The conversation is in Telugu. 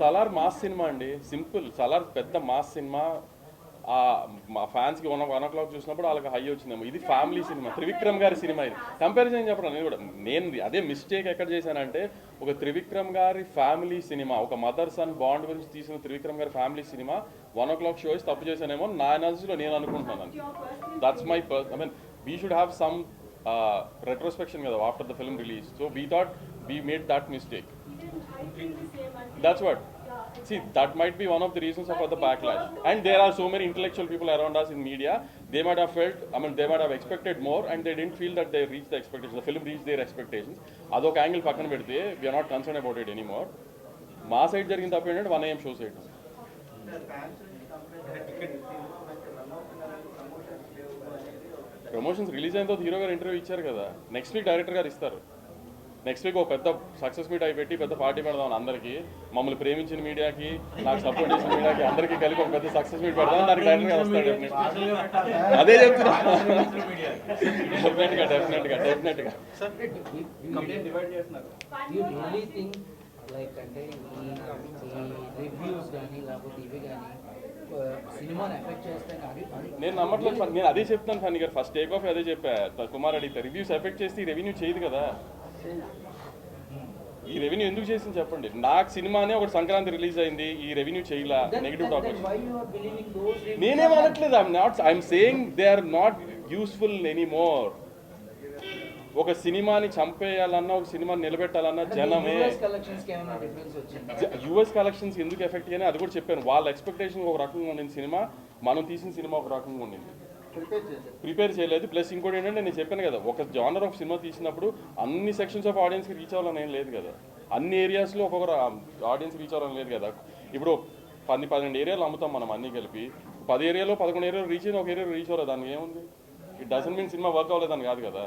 సలార్ మాస్ సినిమా అండి. సింపుల్. సలార్ పెద్ద మాస్ సినిమా. ఆ మా ఫ్యాన్స్కి వన్ వన్ ఓ క్లాక్ చూసినప్పుడు వాళ్ళకి హై వచ్చిందేమో. ఇది ఫ్యామిలీ సినిమా. త్రివిక్రమ్ గారి సినిమా ఇది. కంపారిజన్ చెప్పడం నేను కూడా. నేను అదే మిస్టేక్ ఎక్కడ చేశానంటే ఒక త్రివిక్రమ్ గారి ఫ్యామిలీ సినిమా ఒక మదర్ సన్ బాండ్ గురించి తీసిన త్రివిక్రమ్ గారి family cinema one o'clock shows తప్పు చేశానేమో నా ఎనర్జీలో నేను అనుకుంటున్నాను that's my purse I mean we should have some retrospection కదా after the film release so we thought we made that mistake That's what. See, that might be one of the reasons of the backlash. And there are so many intellectual people around us in media. They might have felt, I mean, they might have expected more, and they didn't feel that they reached the expectations. The film reached their expectations. అదొక యాంగిల్ పక్కన పెడితే we are not concern about it anymore మా సైడ్ జరిగిన తప్పు ఏంటంటే one AM show side promotions release అయిన తర్వాత హీరో గారు ఇంటర్వ్యూ ఇచ్చారు కదా నెక్స్ట్ వీక్ డైరెక్టర్ గారు ఇస్తారు నెక్స్ట్ వీక్ ఒక పెద్ద సక్సెస్ మీట్ అయి పెట్టి పెద్ద పార్టీ పెడదాం అందరికీ. మమ్మల్ని ప్రేమించిన మీడియాకి నాకు సపోర్ట్ చేసిన మీడియాకి అందరికీ కలిపి ఒక పెద్ద సక్సెస్ మీట్ పెడదాం. దానికి డైరెక్టర్ గారు వస్తాడు. అదే చెప్తున్నా. డెఫినెట్గా డెఫినెట్గా డెఫినెట్గా యూ రియలీ థింక్ లైక్ అంటే రివ్యూస్ కానీ లేకపోతే ఇవి కానీ నేను నమ్మట్లేదు ఫన్- నేను అదే చెప్తాను ఫన్నీ గారు. ఫస్ట్ టేక్ ఆఫ్ అదే చెప్పా. కుమార్ అడిగితే రివ్యూస్ ఎఫెక్ట్ చేస్తే రెవెన్యూ చేయదు కదా. ఈ రెవెన్యూ ఎందుకు చేసింది చెప్పండి? నాకు సినిమానే ఒకటి సంక్రాంతి రిలీజ్ అయింది ఈ రెవెన్యూ చేయలా నెగిటివ్ దోస్ నేనేం అనట్లేదు I'm not I'm saying they are not useful anymore ఒక సినిమాని చంపేయాలన్నా ఒక సినిమాని నిలబెట్టాలన్నా జనమే. యుఎస్ కలెక్షన్స్ ఎందుకు ఎఫెక్ట్ అని అది కూడా చెప్పాను. వాళ్ళ ఎక్స్పెక్టేషన్ ఒక రకంగా ఉండింది సినిమా మనం తీసిన సినిమా ఒక రకంగా ఉండింది. ప్రిపేర్ చేయలేదు. ప్లస్ ఇంకోటి ఏంటంటే నేను చెప్పాను కదా ఒక జానర్ ఆఫ్ సినిమా తీసినప్పుడు అన్ని సెక్షన్స్ ఆఫ్ ఆడియన్స్కి రీచ్ అవ్వాలని ఏం లేదు కదా. అన్ని ఏరియాస్లో ఒక్కొక్కరు ఆడియన్స్ రీచ్ అవ్వాలని లేదు కదా. ఇప్పుడు పది పన్నెండు ఏరియాలు అమ్ముతాం మనం అన్ని కలిపి. పది ఏరియాలో పదకొండు ఏరియాలో రీచ్ అయిన ఒక ఏరియా రీచ్ అవ్వలేదు దానికి ఏముంది? It doesn't mean cinema work అవ్వలేదని కాదు కదా.